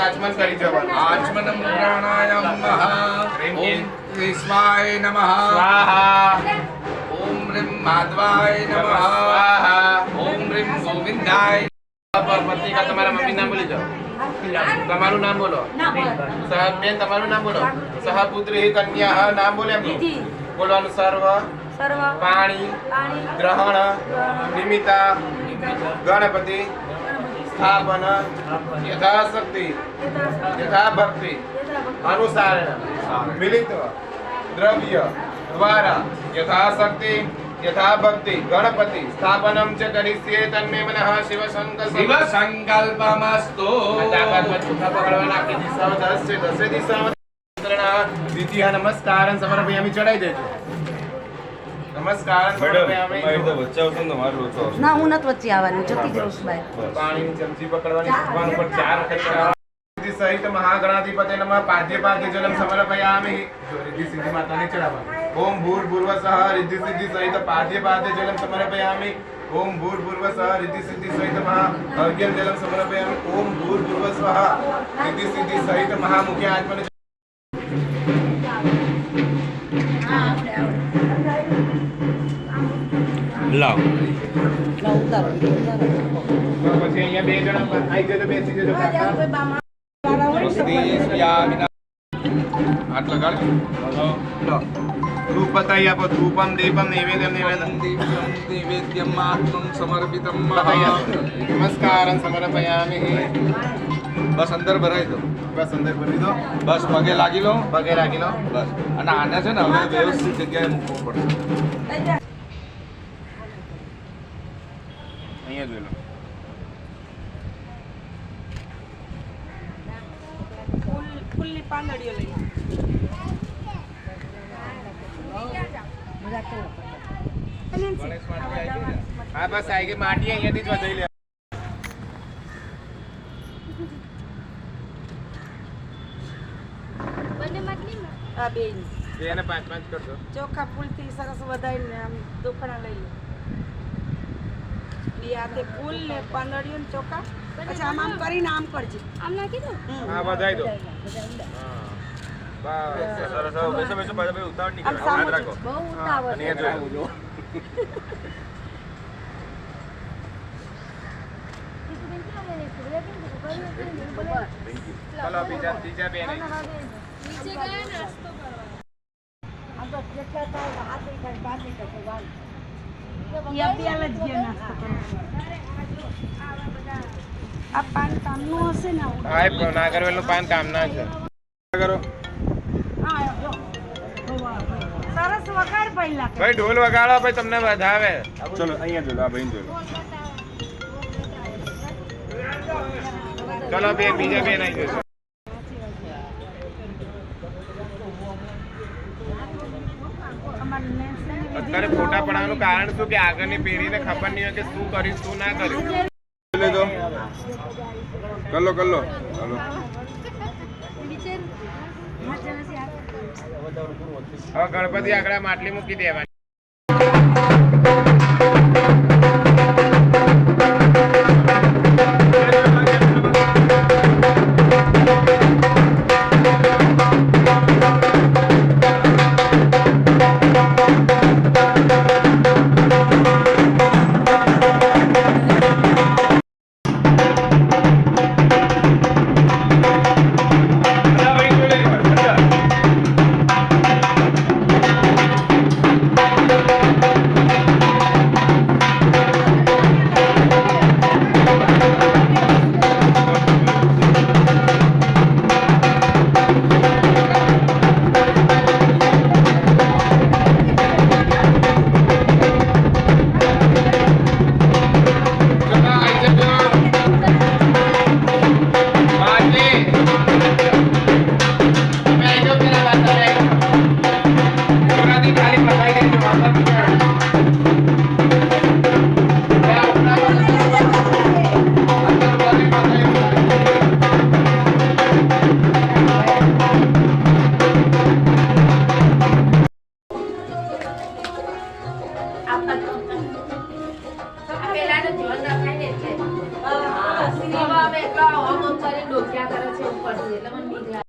આચમન કરી જવાનું આચમનમ પ્રાણાયામ ઓમ વિશ્વાય નમઃ સ્વાહા ઓમ નમઃ સ્વાહા ઓમ રીમ ગોવિંદાય પત્રિકા તમારા મમ્મી નામ બોલી જાઓ તમારું નામ બોલો. સાહેબ બેન તમારું નામ બોલો. સહપુત્રી કન્યા નામ બોલે એમનું? બોલવાનું સર્વ. સર્વ. પાણી. પાણી. ગ્રહણ. નિમિતા. ગણપતિ. સ્થાપન. યથાશક્તિ. યથાભક્તિ. અનુસારણ. મિલિત. દ્રવ્ય. દ્વારા. યથાશક્તિ. યથા ભક્તિ ગણપતિ સ્થાપનમ ચ કરીષ્યે તન્મે મનઃ શિવ સંકલ્પ શિવ સંકલ્પમસ્તુ પકડવાના આપણી દિશાઓ દસ છે દસે દિશાઓ દ્વિતીય નમસ્કાર સમર્પયામી ચડાઈ દેજો નમસ્કાર ના હું નથી વચ્ચે આવવાની જતી જ છું બાય પાણીની ચમચી પકડવાની ભગવાન ઉપર ચાર વખત. સહિત મહાગણાધિપતિ નમઃ પાદ્ય પાદ્ય જલમ સમર્પયામિ રિદ્ધિ સિદ્ધિ માતાને ચડાવવાનું ઓમ ભૂર ભૂર્વ સહ રિદ્ધિ સિદ્ધિ સહિત પાદ્ય પાદ્ય જલમ સમર્પયામિ. ઓમ ભૂર ભૂર્વ સહ રિદ્ધિ સિદ્ધિ સહિત મહા અર્ઘ્યમ જલમ સમર્પયામિ. ઓમ ભૂર ભૂર્વ સ્વઃ રિદ્ધિ સિદ્ધિ સહિત મહામુખ્ય આત્મને લાવ. પછી અહીંયા બે જણા આવી જજો બેસી જજો. આટલા ગાડી લો ધૂપ બતાવી આપો ધૂપમ દીપમ નૈવેદ્યમ નિવેદન. નૈવેદ્યમ આત્મમ સમર્પિતમ બતાવી આપો નમસ્કારં સમર્પયામિ. બસ અંદર ભરાઈ દો. બસ અંદર ભરી દો. બસ પગે લાગી લો. પગે લાગી લો. બસ. અને આને છે ને હવે વ્યવસ્થિત જગ્યાએ મૂકવો પડશે. અહીંયા જોઈ લો ફૂલની પાંદડીઓ લઈ હા બસ આવી ગઈ માટી અહીંયાથી જ વધારી લે. આ બે બે અને પાંચ પાંચ કરજો. ચોખા ફૂલથી સરસ વધારીને આમ દુખણા લઈ લે બે આ ફૂલ ને પાંદડીઓ ને ચોખા. પછી આમ આમ કરીને આમ કરજે. આમ નાખી દો. હા વધારી દો. આમ બસ. સામું રાખો. બહુ ઉતાવળ ચલો બીજા ત્રીજા બે નીચે ગયા નાસ્તો કરવા. પાન કામનું હશે ને ના કરેલું પાન કામના છે. કરો. સરસ વગાડ પહેલા ભાઈ ઢોલ વગાડો ભાઈ તમને વધાવે ચલો અહીંયા જોઈ આ ભાઈ જોઈ ચલો બે બીજા બે નહીં જશે. અત્યારે ફોટા પડાવવાનું કારણ શું કે આગળની પેઢીને ખબર નહીં હોય કે શું કર્યું શું ના કર્યું લેજો કલ્લો કલ્લો. હલો. હવે ગણપતિ આગળ માટલી મૂકી દેવાની. ડોક્યા કરે છે ઉપરથી એટલે મને બીક લાગે.